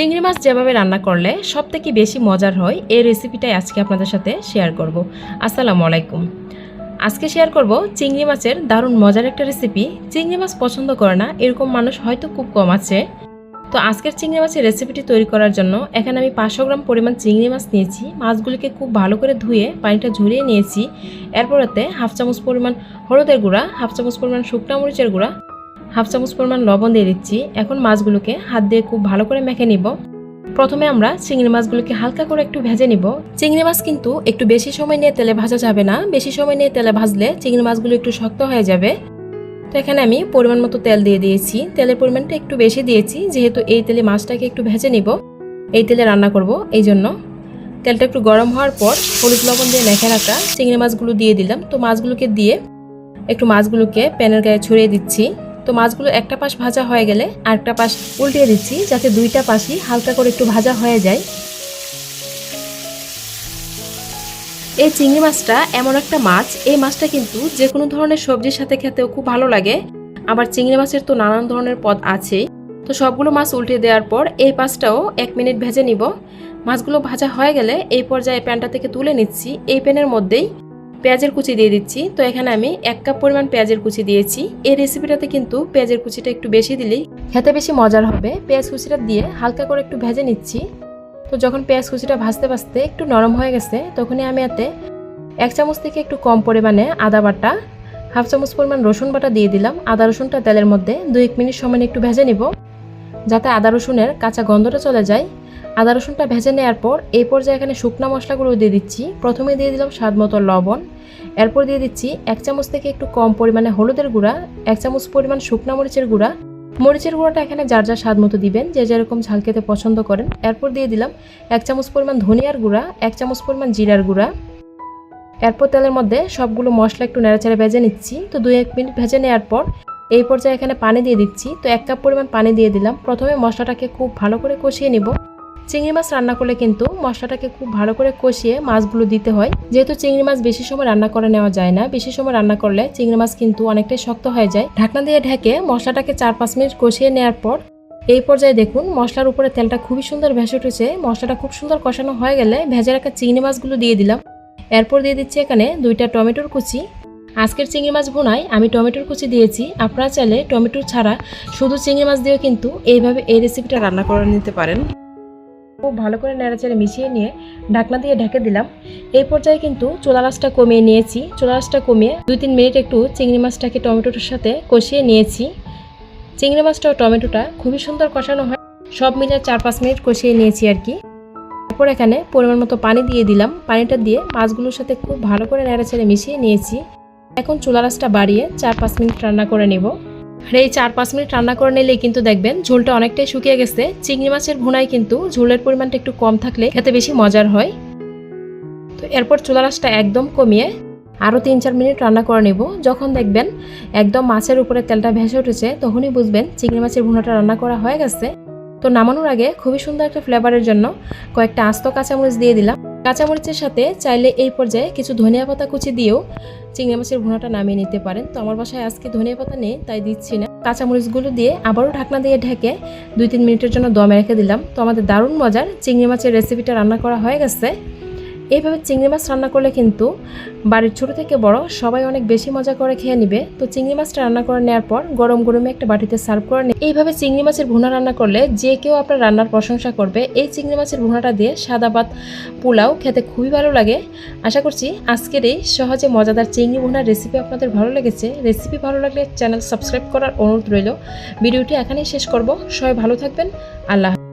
চিংড়ি মাছ যেভাবে রান্না করলে সব থেকে বেশি মজার হয়, এই রেসিপিটাই আজকে আপনাদের সাথে শেয়ার করব। আসসালামু আলাইকুম। আজকে শেয়ার করব চিংড়ি মাছের দারুণ মজার একটা রেসিপি চিংড়ি মাছ পছন্দ করে না, এরকম মানুষ হয়তো খুব কম আছে। তো আজকের চিংড়ি মাছের রেসিপিটি তৈরি করার জন্য এখানে আমি পাঁচশো গ্রাম পরিমাণ চিংড়ি মাছ নিয়েছি। মাছগুলিকে খুব ভালো করে ধুয়ে পানিটা ঝরিয়ে নিয়েছি। এরপরেতে হাফ চামচ পরিমাণ হলুদের গুঁড়া, হাফ চামচ পরিমাণ শুকনা মরিচের গুঁড়া হাফ চামচ পরিমাণ লবণ দিয়ে দিচ্ছি। এখন মাছগুলোকে হাত দিয়ে খুব ভালো করে মেখে নিব। প্রথমে আমরা চিংড়ি মাছগুলোকে হালকা করে একটু ভেজে নিব। চিংড়ি মাছ কিন্তু একটু বেশি সময় নিয়ে তেলে ভাজা যাবে না। বেশি সময় নিয়ে তেলে ভাজলে চিংড়ি মাছগুলো একটু শক্ত হয়ে যাবে। তো এখানে আমি পরিমাণ মতো তেল দিয়ে দিয়েছি। তেলের পরিমাণটা একটু বেশি দিয়েছি, যেহেতু এই তেলে মাছটাকে একটু ভেজে নিব। এই তেলে রান্না করব। এই জন্য তেলটা একটু গরম হওয়ার পর হলুদ লবণ দিয়ে মেখে রাখা চিংড়ি মাছগুলো দিয়ে দিলাম। তো মাছগুলোকে দিয়ে একটু মাছগুলোকে প্যানের গায়ে ছড়িয়ে দিচ্ছি। তো মাছগুলো একটা পাশ ভাজা হয়ে গেলে আরেকটা পাশ উল্টিয়ে দিচ্ছি যাতে দুইটা পাশই হালকা করে একটু ভাজা হয়ে যায়। এই চিংড়ি মাছটা এমন একটা মাছ, এই মাছটা কিন্তু যে কোনো ধরনের সবজির সাথে খেতেও খুব ভালো লাগে। আবার চিংড়ি মাছের তো নানান ধরনের পদ আছেই। তো সবগুলো মাছ উল্টে দেওয়ার পর এই পাশটাও এক মিনিট ভেজে নিব। মাছগুলো ভাজা হয়ে গেলে এই পর্যায়ে প্যানটা থেকে তুলে নিচ্ছি। এই প্যানের মধ্যেই পেঁয়াজের কুচি দিয়ে দিচ্ছি। তো এখানে আমি এক কাপ পরিমাণ পেঁয়াজের কুচি দিয়েছি। এই রেসিপিটাতে কিন্তু পেঁয়াজের কুচিটা একটু বেশি দিলেই খেতে বেশি মজার হবে। পেঁয়াজ কুচিটা দিয়ে হালকা করে একটু ভেজে নিচ্ছি। তো যখন পেঁয়াজ কুচিটা ভাজতে ভাজতে একটু নরম হয়ে গেছে, তখনই আমি এতে এক চামচ থেকে একটু কম পরিমাণে আদা বাটা, হাফ চামচ পরিমাণ রসুন বাটা দিয়ে দিলাম। আদা রসুনটা তেলের মধ্যে দু এক মিনিট সময় একটু ভেজে নিব। যাতে আদা রসুনের কাঁচা গন্ধটা চলে যায়। আদা রসুনটা ভেজে নেওয়ার পর এই পর্যায়ে এখানে শুকনো মশলাগুলো দিয়ে দিচ্ছি। প্রথমে দিয়ে দিলাম স্বাদ মতো লবণ। এরপর দিয়ে দিচ্ছি এক চামচ থেকে একটু কম পরিমাণে হলুদের গুঁড়া, এক চামচ পরিমাণ শুকনো মরিচের গুঁড়া। মরিচের গুঁড়াটা এখানে যার যার স্বাদ মতো দিবেন, যে যেরকম ঝাল খেতে পছন্দ করেন। এরপর দিয়ে দিলাম এক চামচ পরিমাণ ধনিয়ার গুঁড়া, এক চামচ পরিমাণ জিরার গুঁড়া। এরপর তেলের মধ্যে সবগুলো মশলা একটু নেড়াচেড়ে ভেজে নিচ্ছি। তো দুই এক মিনিট ভেজে নেওয়ার পর এই পর্যায়ে এখানে পানি দিয়ে দিচ্ছি। তো এক কাপ পরিমাণ পানি দিয়ে দিলাম। প্রথমে মশলাটাকে খুব ভালো করে কষিয়ে নিব। চিংড়ি মাছ রান্না করলে কিন্তু মশলাটাকে খুব ভালো করে কষিয়ে মাছগুলো দিতে হয়। যেহেতু চিংড়ি মাছ বেশি সময় রান্না করে নেওয়া যায় না, বেশি সময় রান্না করলে চিংড়ি মাছ কিন্তু অনেকটাই শক্ত হয়ে যায়। ঢাকনা দিয়ে ঢেকে মশলাটাকে চার পাঁচ মিনিট কষিয়ে নেওয়ার পর এই পর্যায়ে দেখুন মশলার উপরে তেলটা খুবই সুন্দর ভেসে উঠেছে। মশলাটা খুব সুন্দর কষানো হয়ে গেলে ভেজে রাখা চিংড়ি মাছগুলো দিয়ে দিলাম। এরপর দিয়ে দিচ্ছি এখানে দুইটা টমেটোর কুচি। আজকের চিংড়ি মাছ ভুনায় আমি টমেটোর কুচি দিয়েছি। আপনারা চাইলে টমেটো ছাড়া শুধু চিংড়ি মাছ দিয়েও কিন্তু এইভাবে এই রেসিপিটা রান্না করে নিতে পারেন। খুব ভালো করে নেড়াচেড়ে মিশিয়ে নিয়ে ঢাকনা দিয়ে ঢেকে দিলাম। এই পর্যায়ে কিন্তু চোলা রাসটা কমিয়ে নিয়েছি। চোলা রাসটা কমিয়ে দুই তিন মিনিট একটু চিংড়ি মাছটাকে টমেটোটার সাথে কষিয়ে নিয়েছি। চিংড়ি মাছটা ও টমেটোটা খুবই সুন্দর কষানো হয়। সব মিলে চার পাঁচ মিনিট কষিয়ে নিয়েছি আর কি। তারপর এখানে পরিমাণ মতো পানি দিয়ে দিলাম। পানিটা দিয়ে মাছগুলোর সাথে খুব ভালো করে নেড়াচেড়ে মিশিয়ে নিয়েছি। এখন চুলা রাসটা বাড়িয়ে চার পাঁচ মিনিট রান্না করে নেব। আর এই চার পাঁচ মিনিট রান্না করে নিলেই কিন্তু দেখবেন ঝোলটা অনেকটাই শুকিয়ে গেছে। চিংড়ি মাছের ভুনায় কিন্তু ঝোলের পরিমাণটা একটু কম থাকলে খেতে বেশি মজার হয়। তো এরপর চুলা রাসটা একদম কমিয়ে আরও তিন চার মিনিট রান্না করে নেব। যখন দেখবেন একদম মাছের উপরে তেলটা ভেসে উঠেছে, তখনই বুঝবেন চিংড়ি মাছের ভুনাটা রান্না করা হয়ে গেছে। তো নামানোর আগে খুবই সুন্দর একটা ফ্লেভারের জন্য কয়েকটা আস্ত কাঁচামরিচ দিয়ে দিলাম। কাঁচামরিচের সাথে চাইলে এই পর্যায়ে কিছু ধনিয়া পাতা কুচি দিয়েও চিংড়ি মাছের ভুনাটা নামিয়ে নিতে পারেন। তো আমার বাসায় আজকে ধনিয়া পাতা নেই, তাই দিচ্ছি না। কাঁচামরিচগুলো দিয়ে আবারও ঢাকনা দিয়ে ঢেকে দুই তিন মিনিটের জন্য দমে রেখে দিলাম। তো আমাদের দারুণ মজার চিংড়ি মাছের রেসিপিটা রান্না করা হয়ে গেছে। এইভাবে চিংড়ি মাছ রান্না করলে কিন্তু বাড়ির ছোট থেকে বড় সবাই অনেক বেশি মজা করে খেয়ে নিবে। তো চিংড়ি মাছটা রান্না করে নেওয়ার পর গরম গরমে একটা বাটিতে সার্ভ করে নিই এইভাবে চিংড়ি মাছের ভুনা রান্না করলে যে কেউ আপনার রান্নার প্রশংসা করবে। এই চিংড়ি মাছের ভুনাটা দিয়ে সাদা ভাত, পোলাও খেতে খুবই ভালো লাগে। আশা করছি আজকের এই সহজে মজাদার চিংড়ি ভুনার রেসিপি আপনাদের ভালো লেগেছে। রেসিপি ভালো লাগলে চ্যানেল সাবস্ক্রাইব করার অনুরোধ রইল। ভিডিওটি এখানেই শেষ করব। সবাই ভালো থাকবেন। আল্লাহ।